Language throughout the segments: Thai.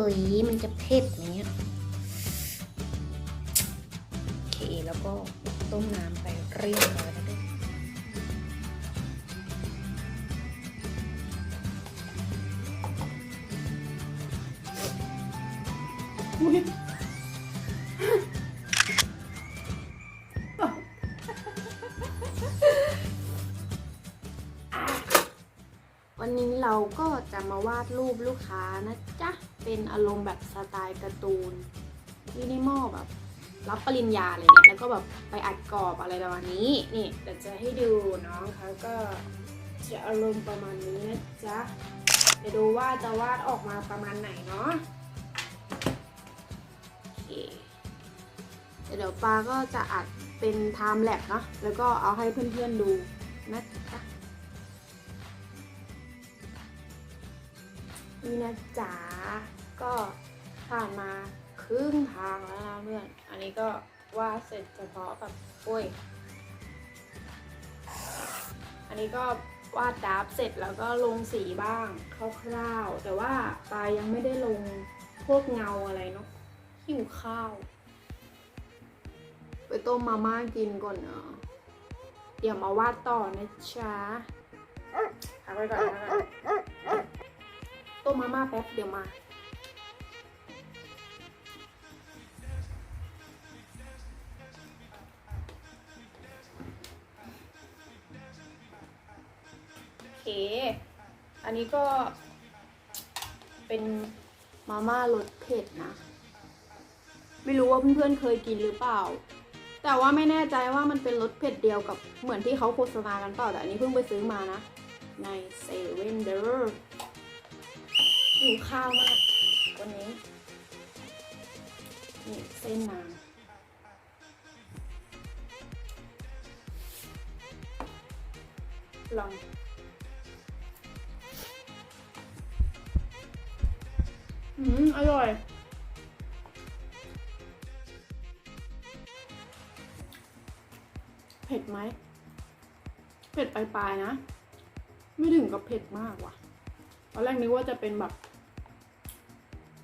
ฮ้ยมันจะเผ็ดไหมเนี่ยโอเคแล้วก็ต้มน้ำไปเรียบร้อยแล้วด้วยอุ๊ยวันนี้เราก็จะมาวาดรูปลูกค้านะจ๊ะ เป็นอารมณ์แบบสไตล์การ์ตูนมินิมอลแบบรับปริญญาอะไรเงี้ยแล้วก็แบบไปอัดกรอบอะไรประมาณนี้ นี่เดี๋ยวจะให้ดูน้องเขาก็จะอารมณ์ประมาณนี้นะจ๊ะเดี๋ยวดูว่าจะวาดออกมาประมาณไหนเนาะเดี๋ยวปาก็จะอัดเป็นไทม์แลปเนาะแล้วก็เอาให้เพื่อนๆดูนะจ๊ะนี่นะจ๋า ก็ผ่านมาครึ่งทางแล้วนะเพื่อน อันนี้ก็วาดเสร็จเฉพาะแบบโอ้ย อันนี้ก็วาดดราฟต์เสร็จแล้วก็ลงสีบ้างคร่าวๆแต่ว่าปลายยังไม่ได้ลงพวกเงาอะไรเนาะหิวข้าว ไปต้มมาม่ากินก่อนเนาะเดี๋ยวมาวาดต่อนะจ๊ะพักไว้ก่อนพักไว้ก่อนต้มมาม่าแป๊บเดี๋ยวมา อเคอันนี้ก็ เป็นมาม่ารสเผ็ดนะ ไม่รู้ว่าเพื่อนๆเคยกินหรือเปล่า แต่ว่าไม่แน่ใจว่ามันเป็นรสเผ็ดเดียวกับเหมือนที่เขาโฆษณากันเปล่า แต่อันนี้เพิ่งไปซื้อมานะ ในเซเว่นเดอร์หิวข้าวมากวันนี้ นี่เส้นนางลอง อืมอร่อย เผ็ดไหม เผ็ดปลายๆนะ ไม่ถึงกับเผ็ดมากว่ะ ตอนแรกนึกว่าจะเป็นแบบ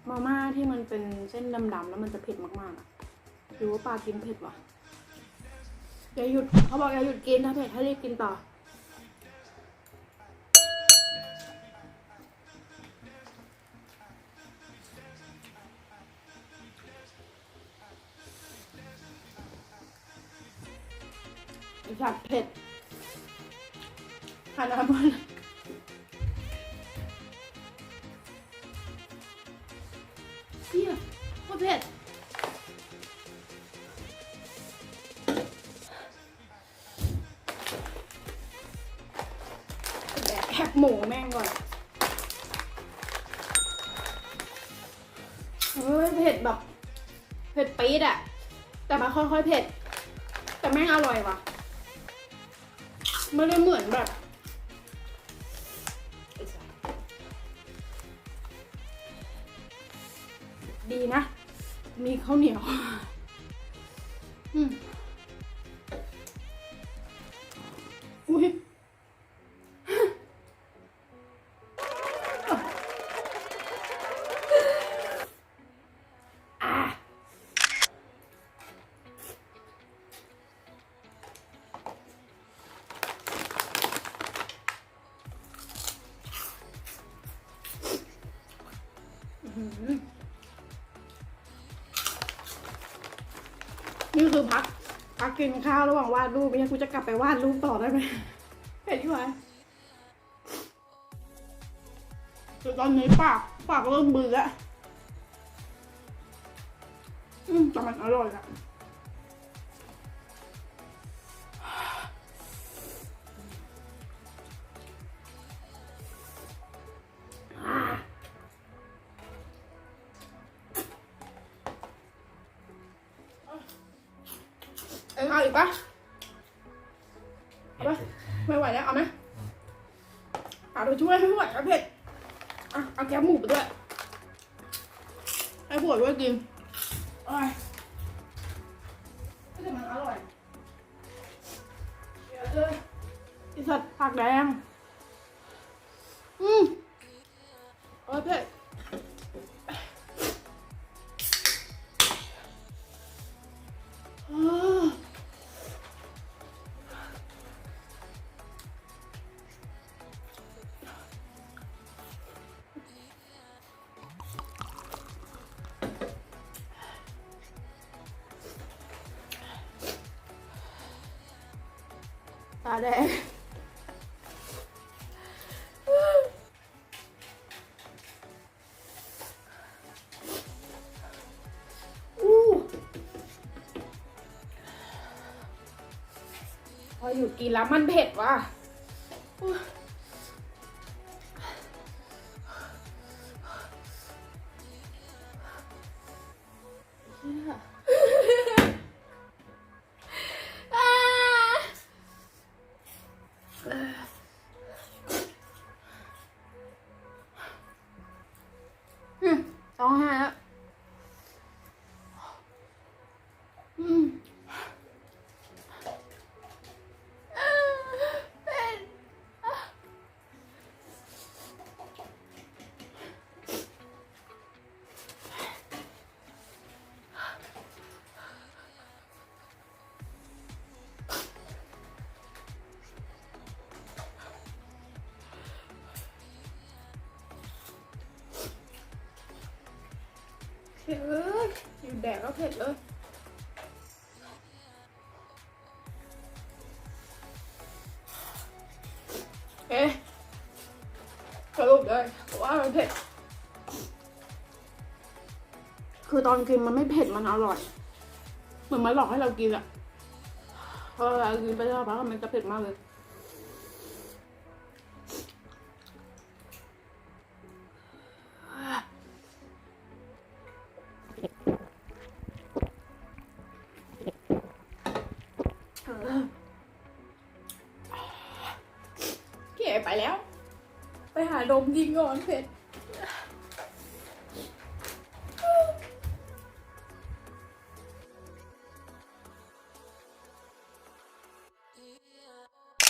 มาม่าที่มันเป็นเส้นดำๆแล้วมันจะเผ็ดมากๆอะหรือว่าปลากินเผ็ดว่ะอย่าหยุด เขาบอกอย่าหยุดกินถ้าเผ็ดให้รีบกินต่อ สัตว์เผ็ดหันาบนเฮียโคตรเผ็ดแดกแคบหมูแม่งก่อนเฮ้ยเผ็ดแบบ เผ็ดปี๊ดอะแต่มาค่อยๆเผ็ด แต่แม่งอร่อยว่ะ ไม่ได้เหมือนแบบ ดีนะ มีข้าวเหนียว นี่คือพักพักกินข้าวระหว่างวาดรูปไม่งั้นกูจะกลับไปวาดรูปต่อได้ไหมเห็นที่ไหมแต่ตอนนี้ปากปากเริ่มเบื่อแล้วอืมแต่มันอร่อยอะ อ็งเอาอีกปะเอาปะไม่ไหวแล้วเอาไหมเอาไปช่วยไม่ไหวแล้วเผ็ดอะเอาแก้มหมูไปด้วยให้ผัวด้วยกินโอ้ยแต่มันอร่อยเดี๋ยวเลยอีสัตว์ผักแดงาแดงพอหยุดกินแล้วมันเผ็ดว่ะเหี้ย มต้ เฮ้ยอยู่แดกก็เผ็ดเลยเอ๊ะสรุปเลยว่ามันเผ็ด คือตอนกินมันไม่เผ็ดมันอร่อย เหมือนมันหลอกให้เรากินอะพอเรากินไปแล้วพักมันจะเผ็ดมากเลย ไปแล้ว ไปหาดมกินก่อนเผ็ด